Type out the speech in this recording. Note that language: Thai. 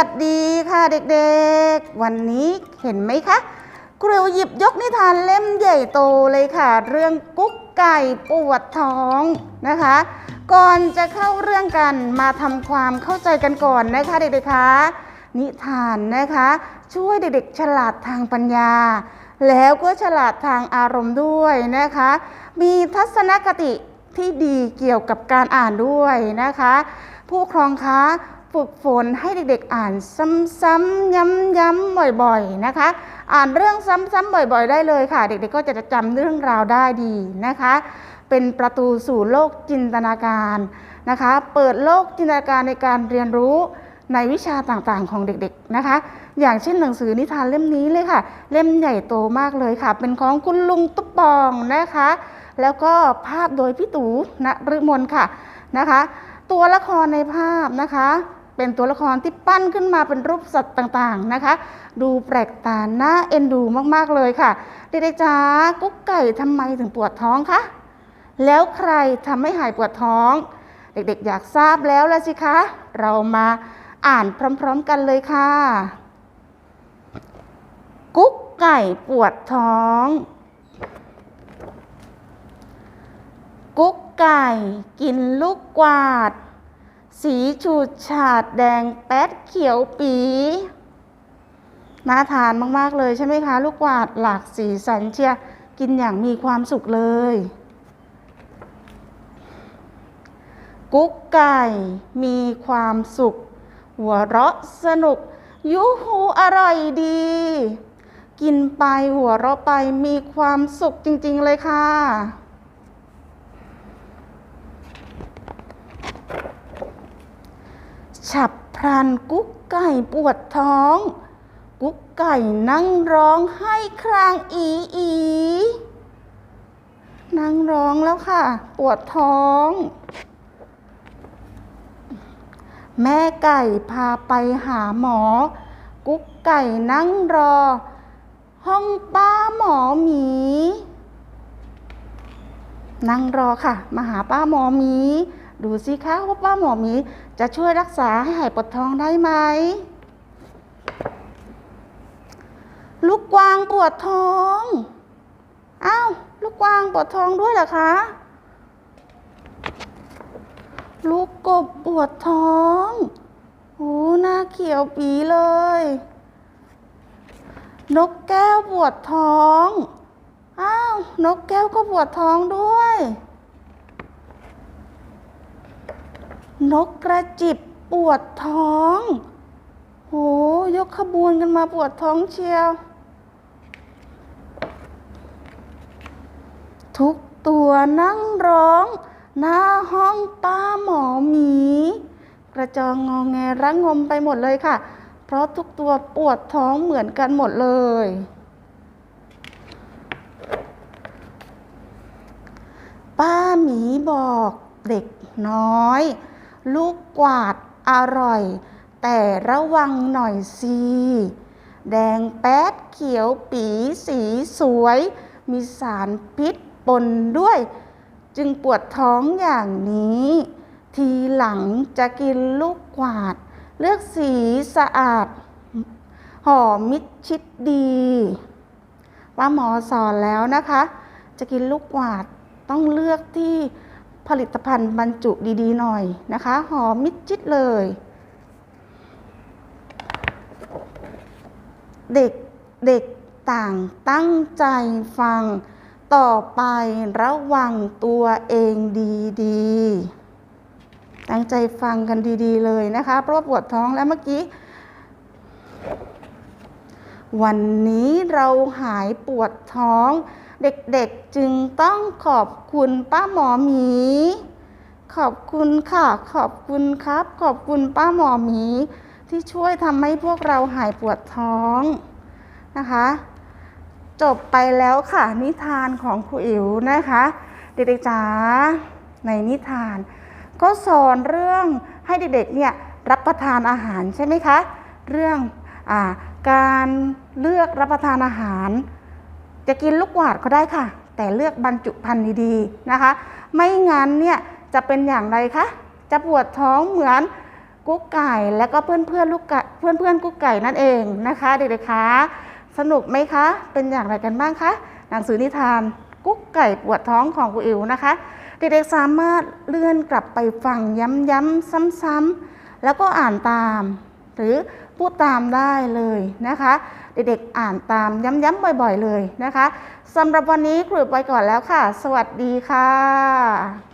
สวัสดีค่ะเด็กๆ วันนี้เห็นไหมคะครูหยิบยกนิทานเล่มใหญ่โตเลยค่ะ เรื่องกุ๊กไก่ปวดท้องนะคะ ก่อนจะเข้าเรื่องกันมาทำความเข้าใจกันก่อนนะคะเด็กๆคะนิทานนะคะ ช่วยเด็กๆ ฉลาดทางปัญญา แล้วก็ฉลาดทางอารมณ์ด้วยนะคะ มีทัศนคติที่ดีเกี่ยวกับการอ่านด้วยนะคะ ผู้ครองคะ ฝึกฝนให้เด็กๆอ่านซ้ำๆย้ำๆบ่อยๆนะคะ อ่านเรื่องซ้ำๆบ่อยๆ ได้เลยค่ะ เด็กๆก็จะจำเรื่องราวได้ดีนะคะ เป็นประตูสู่โลกจินตนาการนะคะ เปิดโลกจินตนาการในการเรียนรู้ในวิชาต่างๆของเด็กๆนะคะ อย่างเช่นหนังสือนิทานเล่มนี้เลยค่ะ เล่มใหญ่โตมากเลยค่ะ เป็นของคุณลุงตุ๊บปองนะคะ แล้วก็ภาพโดยพี่ตู่ณฤมลค่ะนะคะ ตัวละครในภาพนะคะ เป็นตัวละครที่ปั้นขึ้นมาเป็นรูปสัตว์ต่างๆนะคะ ดูแปลกตาน่าเอ็นดูมากๆเลยค่ะ เด็กๆจ๋ากุ๊กไก่ทำไมถึงปวดท้องคะแล้วใครทำให้หายปวดท้อง เด็กๆ อยากทราบแล้วละสิคะ เรามาอ่านพร้อมๆกันเลยค่ะ กุ๊กไก่ปวดท้อง กุ๊กไก่กินลูกกวาด สีฉูดฉาดแดงแป๊ดเขียวปีน่าทานมากๆเลยใช่ไหมคะ ลูกกวาดหลากสีสันเชียกินอย่างมีความสุขเลย กุ๊กไก่มีความสุข หัวเราะสนุก ยูหูอร่อยดี กินไปหัวเราะไปมีความสุขจริง ๆ เลยค่ะ ฉับพลันกุ๊กไก่ปวดท้อง กุ๊กไก่นั่งร้องให้ครางอีอีนั่งร้องแล้วค่ะ ปวดท้อง แม่ไก่พาไปหาหมอ กุ๊กไก่นั่งรอ ห้องป้าหมอหมี นั่งรอค่ะ มาหาป้าหมอหมี ดูสิคะว่าป้าหมอหมีจะช่วยรักษาให้หายปวดท้องได้ไหม ลูกกวางปวดท้องอ้าวลูกกวางปวดท้องด้วยเหรอคะ ลูกกบปวดท้องโอ้หน้าเขียวปีเลย นกแก้วปวดท้อง อ้าว นกแก้วก็ปวดท้องด้วย นกกระจิบปวดท้อง โห ยกขบวนกันมาปวดท้องเชียว ทุกตัวนั่งร้อง หน้าห้องป้าหมอหมี กระจองงอแงระงมไปหมดเลยค่ะ เพราะทุกตัวปวดท้องเหมือนกันหมดเลย ป้าหมีบอกเด็กน้อย ลูกกวาดอร่อย แต่ระวังหน่อยสิแดงแป๊ดเขียวปีสีสวย มีสารพิษปนด้วย จึงปวดท้องอย่างนี้ ทีหลังจะกินลูกกวาด เลือกสีสะอาด หอมมิดชิดดีป้าหมอสอนแล้วนะคะ จะกินลูกกวาดต้องเลือกที่ ผลิตภัณฑ์บรรจุดีๆหน่อยนะคะหอมมิดชิดเลย เด็กเด็กต่างตั้งใจฟังต่อไประวังตัวเองดีๆ ตั้งใจฟังกันดีๆเลยนะคะ เพราะว่าปวดท้องแล้วเมื่อกี้ วันนี้เราหายปวดท้อง เด็กๆจึงต้องขอบคุณป้าหมอหมี ขอบคุณค่ะ ขอบคุณครับ ขอบคุณป้าหมอหมี ที่ช่วยทำให้พวกเราหายปวดท้องนะคะ จบไปแล้วค่ะ นิทานของครูอิ๋วนะคะ เด็กๆจ๋าในนิทาน ก็สอนเรื่องให้เด็กๆเนี่ยรับประทานอาหารใช่ไหมคะ เรื่องอการเลือกรับประทานอาหาร จะกินลูกหวาดก็ได้ค่ะ แต่เลือกบรรจุภัณฑ์ดีๆนะคะ ไม่งั้นเนี่ยจะเป็นอย่างไรคะจะปวดท้องเหมือนกุ๊กไก่ และก็เพื่อนเพื่อนลูกไก่เพื่อนเพื่อนกุ๊กไก่นั่นเองนะคะเด็กๆคะสนุกไหมคะ เป็นอย่างไรกันบ้างคะหนังสือนิทานกุ๊กไก่ปวดท้องของครูอิ๋วนะคะ เด็กๆสามารถเลื่อนกลับไปฟังย้ำๆซ้ำๆแล้วก็อ่านตาม หรือ พูดตามได้เลยนะคะ เด็กๆอ่านตามย้ำๆบ่อยๆเลยนะคะสำหรับวันนี้ครูไปก่อนแล้วค่ะ สวัสดีค่ะ